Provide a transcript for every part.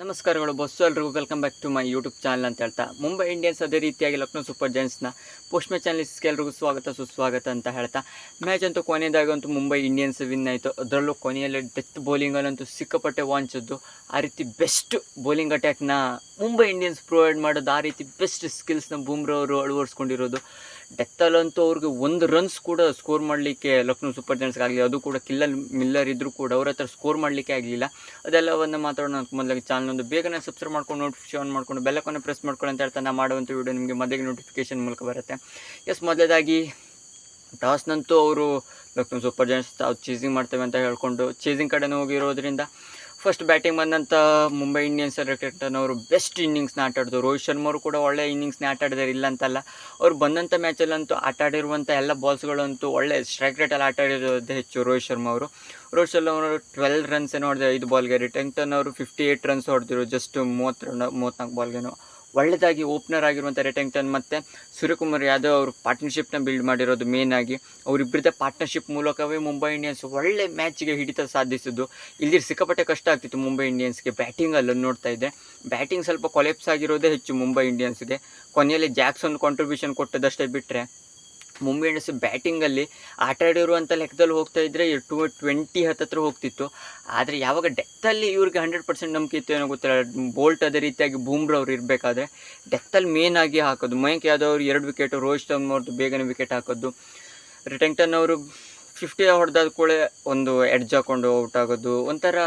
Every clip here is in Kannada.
ನಮಸ್ಕಾರಗಳು ಬಸ್ಸು ಎಲ್ರಿಗೂ welcome back to my YouTube channel ಅಂತ ಹೇಳ್ತಾ. ಮುಂಬೈ ಇಂಡಿಯನ್ಸ್ ಅದೇ ರೀತಿಯಾಗಿ ಲಕ್ನೋ ಸೂಪರ್ ಜೈನ್ಸ್ನ ಪೋಸ್ಟ್ ಮ್ಯಾಚ್ ಚಾನಲ್ಸ್ಗೆ ಎಲ್ರಿಗೂ ಸ್ವಾಗತ, ಸುಸ್ವಾಗತ ಅಂತ ಹೇಳ್ತಾ. ಮ್ಯಾಚ್ ಅಂತೂ ಕೊನೆಯದಾಗಂತೂ ಮುಂಬೈ ಇಂಡಿಯನ್ಸ್ ವಿನ್ ಆಯಿತು. ಅದರಲ್ಲೂ ಕೊನೆಯಲ್ಲಿ ಡೆತ್ ಬೌಲಿಂಗಲ್ಲಂತೂ ಸಿಕ್ಕಾಪಟ್ಟೆ ವಾಂಚದ್ದು. ಆ ರೀತಿ ಬೆಸ್ಟ್ ಬೌಲಿಂಗ್ ಅಟ್ಯಾಕ್ನ ಮುಂಬೈ ಇಂಡಿಯನ್ಸ್ ಪ್ರೊವೈಡ್ ಮಾಡೋದು, ಆ ರೀತಿ ಬೆಸ್ಟ್ ಸ್ಕಿಲ್ಸ್ನ ಬೂಮ್ರವರು ಅಳವಡಿಸ್ಕೊಂಡಿರೋದು. ಡೆತ್ತಲ್ಲಂತೂ ಅವ್ರಿಗೆ ಒಂದು ರನ್ಸ್ ಕೂಡ ಸ್ಕೋರ್ ಮಾಡಲಿಕ್ಕೆ ಲಕ್ನೋ ಸೂಪರ್ ಆಗಲಿ ಅದು ಕೂಡ ಕಿಲ್ಲರ್ ಮಿಲ್ಲರ್ ಇದ್ದರೂ ಕೂಡ ಅವ್ರ ಹತ್ರ ಸ್ಕೋರ್ ಮಾಡಲಿಕ್ಕೆ ಆಗಲಿಲ್ಲ. ಅದೆಲ್ಲವನ್ನು ಮಾತಾಡೋಣ ಅಂತ ಮೊದಲಾಗಿ ಚಾನಲ್ ಒಂದು ಬೇಗನೆ ಸಬ್ಸ್ಕ್ರೈಬ್ ಮಾಡ್ಕೊಂಡು ನೋಟಿಫಿಕೇಶನ್ ಮಾಡ್ಕೊಂಡು ಬೆಲ್ಲಕ್ಕನ್ನು ಪ್ರೆಸ್ ಮಾಡ್ಕೊಳ್ಳಿ ಅಂತ ಹೇಳ್ತಾ ನಾ ಮಾಡುವಂಥ ವೀಡಿಯೋ ನಿಮಗೆ ಮೊದಲಿಗೆ ನೋಟಿಫಿಕೇಶನ್ ಮೂಲಕ ಬರುತ್ತೆ. ಎಸ್ ಮೊದಲೇದಾಗಿ ಟಾಸ್ನಂತೂ ಅವರು ಲಕ್ನೋ ಸೂಪರ್ ಜೈನ್ಸ್ ತಾವು ಚೀಸಿಂಗ್ ಮಾಡ್ತೇವೆ ಅಂತ ಹೇಳ್ಕೊಂಡು ಚೀಸಿಂಗ್ ಕಡೆನೂ ಹೋಗಿರೋದ್ರಿಂದ ಫಸ್ಟ್ ಬ್ಯಾಟಿಂಗ್ ಬಂದಂಥ ಮುಂಬೈ ಇಂಡಿಯನ್ಸ್ ಕ್ರಿಕೆಟರ್ನವರು ಬೆಸ್ಟ್ ಇನ್ನಿಂಗ್ಸ್ನ ಆಟ ಆಡಿದ್ರು ರೋಹಿತ್ ಶರ್ಮಾ ಕೂಡ ಒಳ್ಳೆ ಇನ್ನಿಂಗ್ಸ್ನ ಆಟ ಆಡಿದಾರೆ ಇಲ್ಲ ಅಂತಲ್ಲ ಅವ್ರು ಬಂದಂಥ ಮ್ಯಾಚಲ್ಲಂತೂ ಆಟ ಆಡಿರುವಂಥ ಎಲ್ಲ ಬಾಲ್ಸ್ಗಳಂತೂ ಒಳ್ಳೆ ಸ್ಟ್ರೈಕ್ ರೇಟಲ್ಲಿ ಆಟ ಆಡಿರೋದೇ ಹೆಚ್ಚು ರೋಹಿತ್ ಶರ್ಮಾ ಅವರು. ರೋಹಿತ್ ಶರ್ಮಾ ಅವರು ಟ್ವೆಲ್ ರನ್ಸ್ ಏನು ಹೊಡೆದ ಐದು ಬಾಲ್ಗೆ ರಿಟೆಂಗ್ಟನ್ ಅವರು ಫಿಫ್ಟಿ ಏಯ್ಟ್ ರನ್ಸ್ ಹೊಡೆದಿರು ಜಸ್ಟ್ ಮೂವತ್ತು ರನ್ ಮೂವತ್ತ್ನಾಲ್ಕು ಬಾಲ್ಗೇನೋ ಒಳ್ಳೆಯದಾಗಿ ಓಪನರ್ ಆಗಿರುವಂಥ ರೆಟೆಂಗ್ಟನ್ ಮತ್ತು ಸೂರ್ಯಕುಮಾರ್ ಯಾದವ್ ಅವರು ಪಾರ್ಟ್ನರ್ಶಿಪ್ನ ಬಿಲ್ಡ್ ಮಾಡಿರೋದು ಮೇನ್ ಆಗಿ. ಅವರಿಬ್ಬರದ ಪಾರ್ಟ್ನರ್ಶಿಪ್ ಮೂಲಕವೇ ಮುಂಬೈ ಇಂಡಿಯನ್ಸ್ ಒಳ್ಳೆ ಮ್ಯಾಚ್ಗೆ ಹಿಡಿತ ಸಾಧಿಸಿದ್ದು. ಇಲ್ಲಿ ಸಿಕ್ಕಾಪಟ್ಟೆ ಕಷ್ಟ ಆಗ್ತಿತ್ತು ಮುಂಬೈ ಇಂಡಿಯನ್ಸ್ಗೆ ಬ್ಯಾಟಿಂಗಲ್ಲಿ ನೋಡ್ತಾ ಇದ್ದೆ. ಬ್ಯಾಟಿಂಗ್ ಸ್ವಲ್ಪ ಕೊಲೆಪ್ಸ್ ಆಗಿರೋದೇ ಹೆಚ್ಚು ಮುಂಬೈ ಇಂಡಿಯನ್ಸ್ಗೆ ಕೊನೆಯಲ್ಲಿ ಜಾಕ್ಸನ್ ಕಾಂಟ್ರಿಬ್ಯೂಷನ್ ಕೊಟ್ಟದಷ್ಟೇ ಬಿಟ್ಟರೆ ಮುಂಬೈ ಇಂಡಿಯನ್ಸ್ ಬ್ಯಾಟಿಂಗಲ್ಲಿ ಆಟ ಆಡಿರುವಂಥ ಲೆಕ್ಕದಲ್ಲಿ ಹೋಗ್ತಾ ಇದ್ದರೆ ಟು ಟ್ವೆಂಟಿ ಹತ್ತತ್ರ ಹೋಗ್ತಿತ್ತು. ಆದರೆ ಯಾವಾಗ ಡೆತ್ತಲ್ಲಿ ಇವ್ರಿಗೆ ಹಂಡ್ರೆಡ್ ಪರ್ಸೆಂಟ್ ನಂಬಿಕೆ ಇತ್ತು ಏನೋ ಗೊತ್ತಿಲ್ಲ. ಬೋಲ್ಟ್ ಅದೇ ರೀತಿಯಾಗಿ ಬೂಮ್ರಾ ಅವ್ರು ಇರಬೇಕಾದ್ರೆ ಡೆತ್ತಲ್ಲಿ ಮೇನ್ ಆಗಿ ಹಾಕೋದು. ಮಯಂಕ್ ಯಾದವ್ ಅವರು ಎರಡು ವಿಕೆಟು ರೋಹಿತ್ ಶರ್ಮ ಅವ್ರದ್ದು ಬೇಗನೆ ವಿಕೆಟ್ ಹಾಕೋದು. ರಿಟೆಂಗ್ಟನ್ ಅವರು ಫಿಫ್ಟಿ ಹೊಡೆದಾದ ಕೂಡ ಒಂದು ಎಡ್ಜ್ ಹಾಕೊಂಡು ಔಟ್ ಆಗೋದು, ಒಂಥರ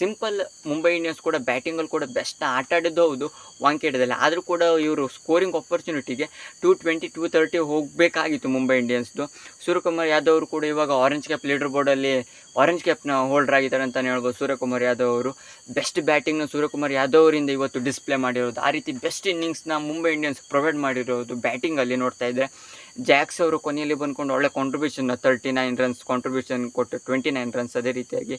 ಸಿಂಪಲ್ ಮುಂಬೈ ಇಂಡಿಯನ್ಸ್ ಕೂಡ ಬ್ಯಾಟಿಂಗಲ್ಲಿ ಕೂಡ ಬೆಸ್ಟ್ ಆಟ ಆಡಿದ್ದು ಹೌದು ವಾಂಕೇಡದಲ್ಲಿ ಆದರೂ ಕೂಡ ಇವರು ಸ್ಕೋರಿಂಗ್ ಆಪರ್ಚುನಿಟಿಗೆ ಟೂ ಟ್ವೆಂಟಿ ಟೂ ತರ್ಟಿ ಹೋಗಬೇಕಾಗಿತ್ತು ಮುಂಬೈ ಇಂಡಿಯನ್ಸ್ದು ಸೂರ್ಯಕುಮಾರ್ ಯಾದವ್ ಅವರು ಕೂಡ ಇವಾಗ ಆರೆಂಜ್ ಕ್ಯಾಪ್ ಲೀಡರ್ ಬೋರ್ಡಲ್ಲಿ ಆರೆಂಜ್ ಕ್ಯಾಪ್ನ ಹೋಲ್ಡರ್ ಆಗಿದ್ದಾರೆ ಅಂತಲೇ ಹೇಳ್ಬೋದು ಸೂರ್ಯಕುಮಾರ್ ಯಾದವ್ ಅವರು. ಬೆಸ್ಟ್ ಬ್ಯಾಟಿಂಗ್ನ ಸೂರ್ಯಕುಮಾರ್ ಯಾದವ್ ಅವರಿಂದ ಇವತ್ತು ಡಿಸ್ಪ್ಲೇ ಮಾಡಿರೋದು. ಆ ರೀತಿ ಬೆಸ್ಟ್ ಇನ್ನಿಂಗ್ಸ್ನ ಮುಂಬೈ ಇಂಡಿಯನ್ಸ್ ಪ್ರೊವೈಡ್ ಮಾಡಿರೋದು ಬ್ಯಾಟಿಂಗಲ್ಲಿ ನೋಡ್ತಾ ಇದ್ದರೆ ಜಾಕ್ಸ್ ಅವರು ಕೊನೆಯಲ್ಲಿ ಬಂದ್ಕೊಂಡು ಒಳ್ಳೆ contribution thirty nine runs contribution ಕೊಟ್ಟು ಟ್ವೆಂಟಿ ನೈನ್ ರನ್ಸ್ ಅದೇ ರೀತಿಯಾಗಿ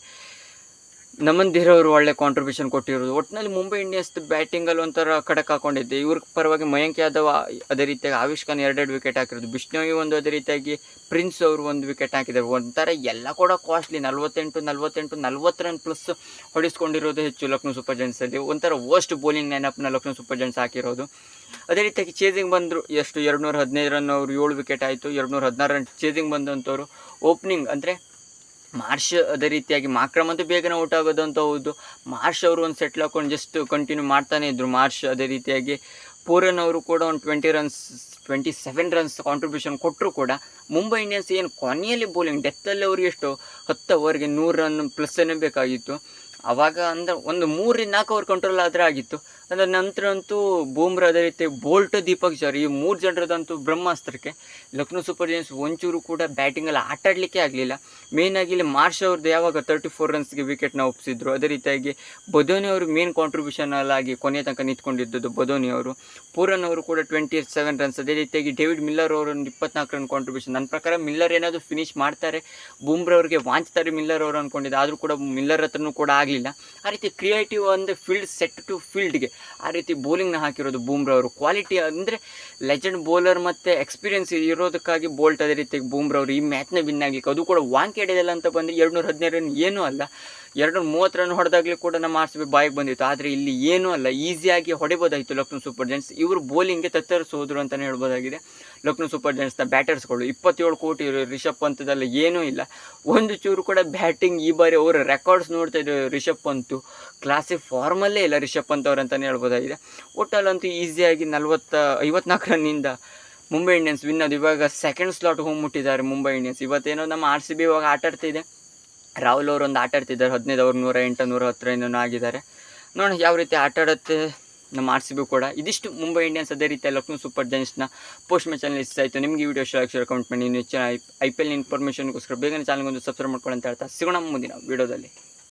ನಮನ್ ಧೀರ್ ಅವರು ಒಳ್ಳೆ ಕಾಂಟ್ರಿಬ್ಯೂಷನ್ ಕೊಟ್ಟಿರೋದು. ಒಟ್ಟಿನಲ್ಲಿ ಮುಂಬೈ ಇಂಡಿಯನ್ಸ್ ಬ್ಯಾಟಿಂಗಲ್ಲಿ ಒಂಥರ ಖಡಕ್ ಹಾಕೊಂಡಿದ್ದೆ. ಇವ್ರ ಪರವಾಗಿ ಮಯಾಂಕ್ ಯಾದವ್ ಅದೇ ರೀತಿಯಾಗಿ ಆವಿಷ್ ಖಾನ್ ಎರಡೆರಡು ವಿಕೆಟ್ ಹಾಕಿರೋದು. ಬಿಷ್ಣೋಯಿ ಒಂದು ಅದೇ ರೀತಿಯಾಗಿ ಪ್ರಿನ್ಸ್ ಅವರು ಒಂದು ವಿಕೆಟ್ ಹಾಕಿದ್ದಾರೆ. ಒಂಥರ ಎಲ್ಲ ಕೂಡ ಕಾಸ್ಟ್ಲಿ ನಲ್ವತ್ತೆಂಟು ನಲ್ವತ್ತೆಂಟು, ನಲ್ವತ್ತು ರನ್ ಪ್ಲಸ್ ಹೊಡಿಸ್ಕೊಂಡಿರೋದು ಹೆಚ್ಚು ಲಕ್ನೋ ಸೂಪರ್ ಜೆಂಟ್ಸಲ್ಲಿ ಒಂಥರ ವರ್ಸ್ಟ್ ಬೌಲಿಂಗ್ ಲೈನಪ್ನ ಲಕ್ನೋ ಸೂಪರ್ ಜೆಂಟ್ಸ್ ಹಾಕಿರೋದು. ಅದೇ ರೀತಿಯಾಗಿ ಚೇಸಿಂಗ್ ಬಂದರು. ಎಷ್ಟು? ಎರಡು ನೂರ ಹದಿನೈದು ರನ್ ಅವರು ಏಳು ವಿಕೆಟ್ ಆಯಿತು. ಎರಡು ನೂರ ಹದಿನಾರು ರನ್ ಚೇಸಿಂಗ್ ಬಂದಂಥವ್ರು ಓಪನಿಂಗ್ ಅಂದರೆ ಮಾರ್ಷ್ ಅದೇ ರೀತಿಯಾಗಿ ಮಾಕ್ರಮ್ ಅಂತೂ ಬೇಗನೆ ಔಟ್ ಆಗೋದು ಅಂತ ಹೌದು. ಮಾರ್ಷ್ ಅವರು ಒಂದು ಸೆಟ್ಲ್ ಹಾಕೊಂಡು ಜಸ್ಟ್ ಕಂಟಿನ್ಯೂ ಮಾಡ್ತಾನೆ ಇದ್ರು. ಮಾರ್ಷ್ ಅದೇ ರೀತಿಯಾಗಿ ಪೂರನ್ ಅವರು ಕೂಡ ಒಂದು twenty runs twenty seven runs contribution ಕೊಟ್ಟರು ಕೂಡ ಮುಂಬೈ ಇಂಡಿಯನ್ಸ್ ಏನು ಕೊನೆಯಲ್ಲಿ ಬೌಲಿಂಗ್ ಡೆತ್ತಲ್ಲಿ ಅವ್ರಿಗೆ ಎಷ್ಟು ಹತ್ತು ಓವರ್ಗೆ ನೂರು ರನ್ ಪ್ಲಸ್ ಏನೇ ಬೇಕಾಗಿತ್ತು. ಆವಾಗ ಅಂದ್ರೆ ಒಂದು ಮೂರಿಂದ ನಾಲ್ಕು ಓವರ್ ಕಂಟ್ರೋಲ್ ಆದರೆ ಆಗಿತ್ತು. ಅದರ ನಂತರ ಅಂತೂ ಬೂಮ್ರಾ ಅದೇ ರೀತಿ ಬೋಲ್ಟ್ ದೀಪಕ್ ಜರ್ ಈ ಮೂರು ಜನರದಂತೂ ಬ್ರಹ್ಮಾಸ್ತ್ರಕ್ಕೆ. ಲಕ್ನೋ ಸೂಪರ್ ಜೈನ್ಸ್ ಒಂಚೂರು ಕೂಡ ಬ್ಯಾಟಿಂಗಲ್ಲಿ ಆಟ ಆಡಲಿಕ್ಕೆ ಆಗಲಿಲ್ಲ. ಆಗಿ ಇಲ್ಲಿ ಮಾರ್ಷ್ ಅವ್ರದ್ದು ಯಾವಾಗ ತರ್ಟಿ ಫೋರ್ ರನ್ಸ್ಗೆ ವಿಕೆಟ್ನ ಒಪ್ಪಿಸಿದ್ರು ಅದೇ ರೀತಿಯಾಗಿ ಬದೋನಿ ಅವರು ಮೇನ್ ಕಾಂಟ್ರಿಬ್ಯೂಷನಲ್ಲಾಗಿ ಕೊನೆ ತನಕ ನಿಂತ್ಕೊಂಡಿದ್ದದ್ದು ಬದೋನಿ ಅವರು. ಪೂರನ್ ಅವರು ಕೂಡ ಟ್ವೆಂಟಿ ಸೆವೆನ್ ರನ್ಸ್ ಅದೇ ರೀತಿಯಾಗಿ ಡೇವಿಡ್ ಮಿಲ್ಲರ್ ಅವರು ಒಂದು ಇಪ್ಪತ್ನಾಲ್ಕು ರನ್ ಕಾಂಟ್ರಿಬ್ಯೂಷನ್ ನನ್ನ ಪ್ರಕಾರ ಮಿಲ್ಲರ್ ಏನಾದರೂ ಫಿನಿಶ್ ಮಾಡ್ತಾರೆ ಬೂಮ್ರಾ ಅವ್ರಿಗೆ ವಾಂಚ್ತಾರೆ ಮಿಲ್ಲರ್ ಅವರು ಅಂದ್ಕೊಂಡಿದ್ದೆ ಆದರೂ ಕೂಡ ಮಿಲ್ಲರ್ ಹತ್ರನೂ ಕೂಡ ಆಗಲಿಲ್ಲ. ಆ ರೀತಿ ಕ್ರಿಯೇಟಿವ್ ಅಂದರೆ ಫೀಲ್ಡ್ ಸೆಟ್ ಟು ಫೀಲ್ಡ್ಗೆ ಆ ರೀತಿ ಬೌಲಿಂಗ್ನ ಹಾಕಿರೋದು ಬೂಮ್ರಾ ಅವರು. ಕ್ವಾಲಿಟಿ ಅಂದರೆ ಲೆಜೆಂಡ್ ಬೌಲರ್ ಮತ್ತು ಎಕ್ಸ್ಪೀರಿಯನ್ಸ್ ಇರೋದಕ್ಕಾಗಿ ಬೋಲ್ಟ್ ಅದೇ ರೀತಿ ಬೂಮ್ರಾ ಅವರು ಈ ಮ್ಯಾಚ್ನ ವಿನ್ ಆಗಲಿಕ್ಕೆ. ಅದು ಕೂಡ ವಾಂಕೆಡಿದಲ್ಲ ಅಂತ ಬಂದರೆ ಎರಡು ನೂರ ಹದಿನೈದು ಏನೂ ಅಲ್ಲ. ಎರಡು ಮೂವತ್ತು ರನ್ ಹೊಡೆದಾಗಲಿ ಕೂಡ ನಮ್ಮ ಆರ್ ಸಿ ಬಿ ಬಾಯಿಗೆ ಬಂದಿತ್ತು. ಆದರೆ ಇಲ್ಲಿ ಏನೂ ಅಲ್ಲ ಈಸಿಯಾಗಿ ಹೊಡಿಬೋದಾಯಿತು ಲಕ್ನೋ ಸೂಪರ್ ಜೈಂಟ್ಸ್. ಇವರು ಬೌಲಿಂಗ್ಗೆ ತತ್ತರಿಸೋದ್ರು ಅಂತಲೇ ಹೇಳ್ಬೋದಾಗಿದೆ. ಲಕ್ನೋ ಸೂಪರ್ ಜೈಂಟ್ಸ್ನ ಬ್ಯಾಟರ್ಸ್ಗಳು, ಇಪ್ಪತ್ತೇಳು ಕೋಟಿ ರಿಷಬ್ ಪಂತದಲ್ಲ ಏನೂ ಇಲ್ಲ. ಒಂದು ಚೂರು ಕೂಡ ಬ್ಯಾಟಿಂಗ್ ಈ ಬಾರಿ ಅವರ ರೆಕಾರ್ಡ್ಸ್ ನೋಡ್ತಾ ಇದ್ದಾರೆ ರಿಷಬ್ ಪಂತು. ಕ್ಲಾಸಿಕ್ ಫಾರ್ಮಲ್ಲೇ ಇಲ್ಲ ರಿಷಬ್ ಪಂತ್ ಅವ್ರು ಅಂತಲೇ ಹೇಳ್ಬೋದಾಗಿದೆ. ಒಟ್ಟಲ್ಲಂತೂ ಈಸಿಯಾಗಿ ನಲ್ವತ್ತ, ಐವತ್ನಾಲ್ಕು ರನ್ನಿಂದ ಮುಂಬೈ ಇಂಡಿಯನ್ಸ್ ವಿನ್ ಅದು ಇವಾಗ ಸೆಕೆಂಡ್ ಸ್ಲಾಟ್ ಹೋಗಿ ಮುಟ್ಟಿದ್ದಾರೆ ಮುಂಬೈ ಇಂಡಿಯನ್ಸ್. ಇವತ್ತೇನೋ ನಮ್ಮ ಆರ್ ಸಿ ಬಿ ಇವಾಗ ಆಟ ಆಡ್ತಿದೆ ರಾಹುಲ್ ಅವರು ಒಂದು ಆಟ ಆಡ್ತಿದ್ದಾರೆ. ಹದಿನೈದು ಅವ್ರು ನೂರ ಎಂಟು, ನೂರ ಹತ್ತರ ಆಗಿದ್ದಾರೆ. ನೋಡಿ ಯಾವ ರೀತಿ ಆಟ ಆಡುತ್ತೆ ನಮ್ಮ ಆರ್ ಬಿ ಕೂಡ. ಇದಿಷ್ಟು ಮುಂಬೈ ಇಂಡಿಯನ್ಸ್ ಅದೇ ರೀತಿ ಲಕ್ನೋ ಸೂಪರ್ ಜೈನ್ಸ್ನ ಪೋಸ್ಟ್ ಮೇ ಚಾನಲ್ ಇಷ್ಟ ಆಯಿತು. ನಿಮಗೆ ವಿಡಿಯೋ ಶೇರ್ ಶೇರ್ ಕಮೆಂಟ್ ಮಾಡಿ. ನೀವು ಹೆಚ್ಚಿನ ಐ ಪಿ ಎಲ್ ಇನ್ಫಾರ್ಮೇಷನ್ಗೋಸ್ಕರ ಬೇಗನೆ ಚಾನಲ್ಗೊಂದು ಸಬ್ಸ್ಕ್ರೈಬ್ ಮಾಡ್ಕೊಳ್ಳಿ ಅಂತ ಹೇಳ್ತಾ ಸಿಗೋಣ ಮುಂದಿನ ವಿಡಿಯೋದಲ್ಲಿ